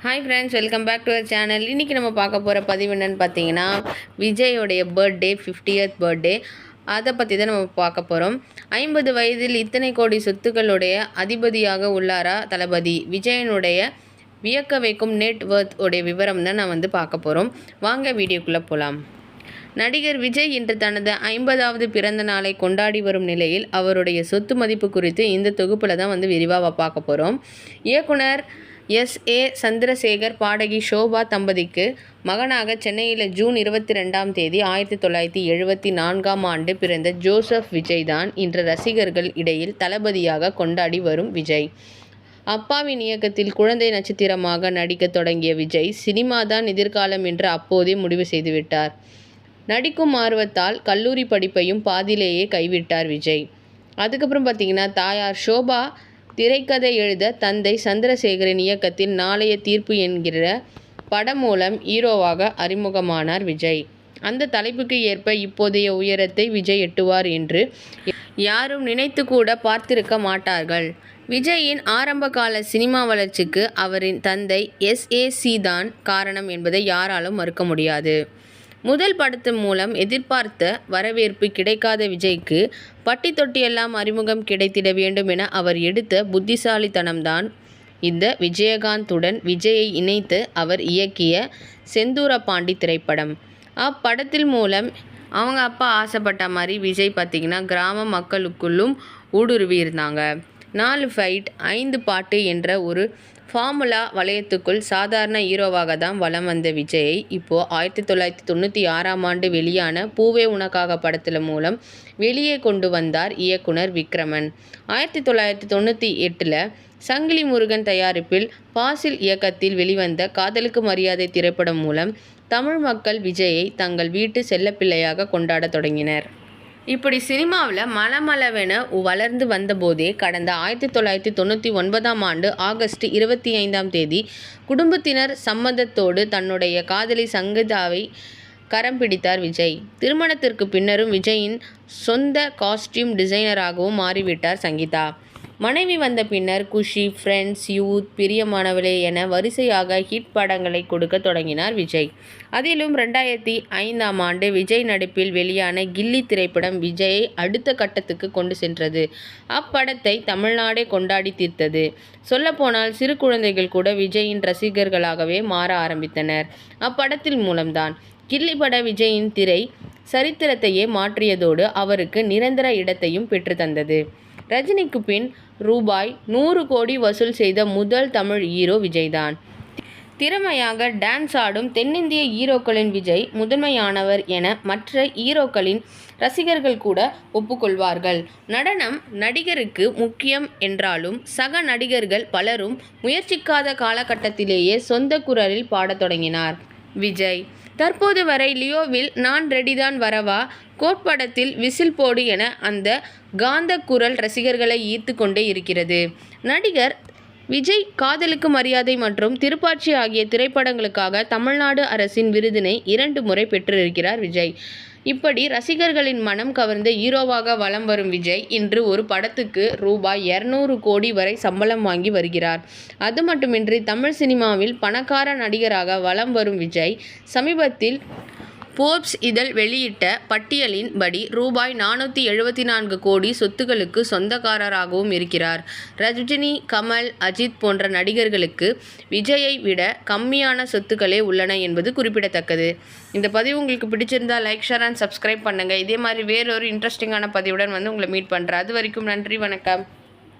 Hi friends welcome back to our channel இன்றைக்கி நம்ம பார்க்க போகிற பதிவு என்னென்னு பார்த்தீங்கன்னா விஜயோடைய பர்த்டே 50th பர்த்டே அதை பற்றி தான் நம்ம பார்க்க போகிறோம் ஐம்பது வயதில் இத்தனை கோடி சொத்துக்களுடைய அதிபதியாக உள்ளாரா தளபதி? விஜயனுடைய வியக்க வைக்கும் நெட் உடைய விவரம் தான் நான் வந்து பார்க்க போகிறோம் வாங்க வீடியோக்குள்ளே போகலாம் நடிகர் விஜய் இன்று தனது ஐம்பதாவது பிறந்த நாளை கொண்டாடி வரும் நிலையில் அவருடைய சொத்து மதிப்பு குறித்து இந்த தொகுப்பில் தான் வந்து விரிவாக பார்க்க போகிறோம் இயக்குனர் எஸ். ஏ. சந்திரசேகர் பாடகி ஷோபா தம்பதிக்கு மகனாக சென்னையில் ஜூன் இருபத்தி ரெண்டாம் தேதி ஆயிரத்தி தொள்ளாயிரத்தி எழுபத்தி நான்காம் ஆண்டு பிறந்த ஜோசப் விஜய் தான் இன்று ரசிகர்கள் இடையில் தளபதியாக கொண்டாடி வரும் விஜய். அப்பாவின் இயக்கத்தில் குழந்தை நட்சத்திரமாக நடிக்க தொடங்கிய விஜய் சினிமாதான் எதிர்காலம் என்று அப்போதே முடிவு செய்துவிட்டார் நடிக்கும் ஆர்வத்தால் கல்லூரி படிப்பையும் பாதியிலேயே கைவிட்டார் விஜய். அதுக்கப்புறம் பார்த்தீங்கன்னா தாயார் ஷோபா திரைக்கதை எழுத தந்தை சந்திரசேகரின் இயக்கத்தில் நாளைய தீர்ப்பு என்கிற படம் மூலம் ஹீரோவாக அறிமுகமானார் விஜய். அந்த தலைப்புக்கு ஏற்ப இப்போதைய உயரத்தை விஜய் எட்டுவார் என்று யாரும் நினைத்து கூட பார்த்திருக்க மாட்டார்கள். விஜயின் ஆரம்பகால சினிமா வளர்ச்சிக்கு அவரின் தந்தை எஸ்ஏசி தான் காரணம் என்பதை யாராலும் மறுக்க முடியாது. முதல் படத்தின் மூலம் எதிர்பார்த்த வரவேற்பு கிடைக்காத விஜய்க்கு பட்டி தொட்டியெல்லாம் அறிமுகம் கிடைத்திட வேண்டும் என அவர் எடுத்த புத்திசாலித்தனம்தான். இந்த விஜயகாந்துடன் விஜயை இணைத்து அவர் இயக்கிய செந்தூர பாண்டி திரைப்படம். அப்படத்தில் மூலம் அவங்க அப்பா ஆசைப்பட்ட மாதிரி விஜய் பார்த்திங்கன்னா கிராம மக்களுக்குள்ளும் ஊடுருவி இருந்தாங்க நாலு ஃபைட் ஐந்து பாட்டு என்ற ஒரு ஃபார்முலா வளையத்துக்குள் சாதாரண ஹீரோவாக தான் வலம் வந்த விஜயை இப்போது ஆயிரத்தி தொள்ளாயிரத்தி தொண்ணூற்றி ஆறாம் ஆண்டு வெளியான பூவே உனக்காக படத்தில் மூலம் வெளியே கொண்டு வந்தார் இயக்குனர் விக்ரமன். ஆயிரத்தி தொள்ளாயிரத்தி தொண்ணூற்றி எட்டில் சங்கிலி முருகன் தயாரிப்பில் பாசில் இயக்கத்தில் வெளிவந்த காதலுக்கு மரியாதை திரைப்படம் மூலம் தமிழ் மக்கள் விஜயை தங்கள் வீட்டு செல்லப்பிள்ளையாக கொண்டாடத் தொடங்கினர். இப்படி சினிமாவில் மலமளவென வளர்ந்து வந்தபோதே கடந்த ஆயிரத்தி தொள்ளாயிரத்தி தொண்ணூற்றி ஒன்பதாம் ஆண்டு ஆகஸ்ட் இருபத்தி ஐந்தாம் தேதி குடும்பத்தினர் சம்மதத்தோடு தன்னுடைய காதலி சங்கீதாவை கரம் பிடித்தார் விஜய். திருமணத்திற்கு பின்னரும் விஜயின் சொந்த காஸ்டியூம் டிசைனராகவும் மாறிவிட்டார் சங்கீதா. மனைவி வந்த பின்னர் குஷி ஃப்ரெண்ட்ஸ் யூத் பிரியமானவளே என வரிசையாக ஹிட் படங்களை கொடுக்க தொடங்கினார் விஜய். அதிலும் ரெண்டாயிரத்தி ஐந்தாம் ஆண்டு விஜய் நடிப்பில் வெளியான கில்லி திரைப்படம் விஜயை அடுத்த கட்டத்துக்கு கொண்டு சென்றது. அப்படத்தை தமிழ்நாடே கொண்டாடி தீர்த்தது. சொல்லப்போனால் சிறு குழந்தைகள் கூட விஜயின் ரசிகர்களாகவே மாற ஆரம்பித்தனர். அப்படத்தில் மூலம்தான். கில்லி பட விஜயின் திரை சரித்திரத்தையே மாற்றியதோடு அவருக்கு நிரந்தர இடத்தையும் பெற்று தந்தது ரஜினிக்கு பின் ரூபாய் நூறு கோடி வசூல் செய்த முதல் தமிழ் ஹீரோ விஜய்தான். திறமையாக டான்ஸ் ஆடும் தென்னிந்திய ஹீரோக்களின் விஜய் முதன்மையானவர் என மற்ற ஹீரோக்களின் ரசிகர்கள் கூட ஒப்புக்கொள்வார்கள். நடனம் நடிகருக்கு முக்கியம் என்றாலும் சக நடிகர்கள் பலரும் முயற்சிக்காத காலகட்டத்திலேயே சொந்த குரலில் பாடத் தொடங்கினார். விஜய். தற்போது வரை லியோவில் நான் ரெடிதான் வரவா? கோட்படத்தில் விசில் போடு என அந்த காந்த குரல் ரசிகர்களை ஈர்த்து கொண்டே இருக்கிறது. நடிகர் விஜய் காதலுக்கு மரியாதை மற்றும் திருப்பாச்சி ஆகிய திரைப்படங்களுக்காக தமிழ்நாடு அரசின் விருதினை இரண்டு முறை பெற்றிருக்கிறார் விஜய். இப்படி ரசிகர்களின் மனம் கவர்ந்த ஹீரோவாக வலம் வரும் விஜய் இன்று ஒரு படத்துக்கு ரூபாய் இரநூறு கோடி வரை சம்பளம் வாங்கி வருகிறார். அது மட்டுமின்றி தமிழ் சினிமாவில் பணக்கார நடிகராக வலம் வரும் விஜய் சமீபத்தில் போர்ப்ஸ் இதழ் வெளியிட்ட பட்டியலின் படி ரூபாய் நானூற்றி எழுபத்தி நான்கு கோடி சொத்துக்களுக்கு சொந்தக்காரராகவும் இருக்கிறார். ரஜினி கமல் அஜித் போன்ற நடிகர்களுக்கு விஜயை விட கம்மியான சொத்துக்களே உள்ளன என்பது குறிப்பிடத்தக்கது. இந்த பதிவு உங்களுக்கு பிடிச்சிருந்தா லைக் ஷேர் அண்ட் சப்ஸ்கிரைப் பண்ணுங்கள் இதே மாதிரி வேறொரு இன்ட்ரெஸ்டிங்கான பதிவுடன் வந்து உங்களை மீட் பண்ணுறேன் அது வரைக்கும் நன்றி வணக்கம்.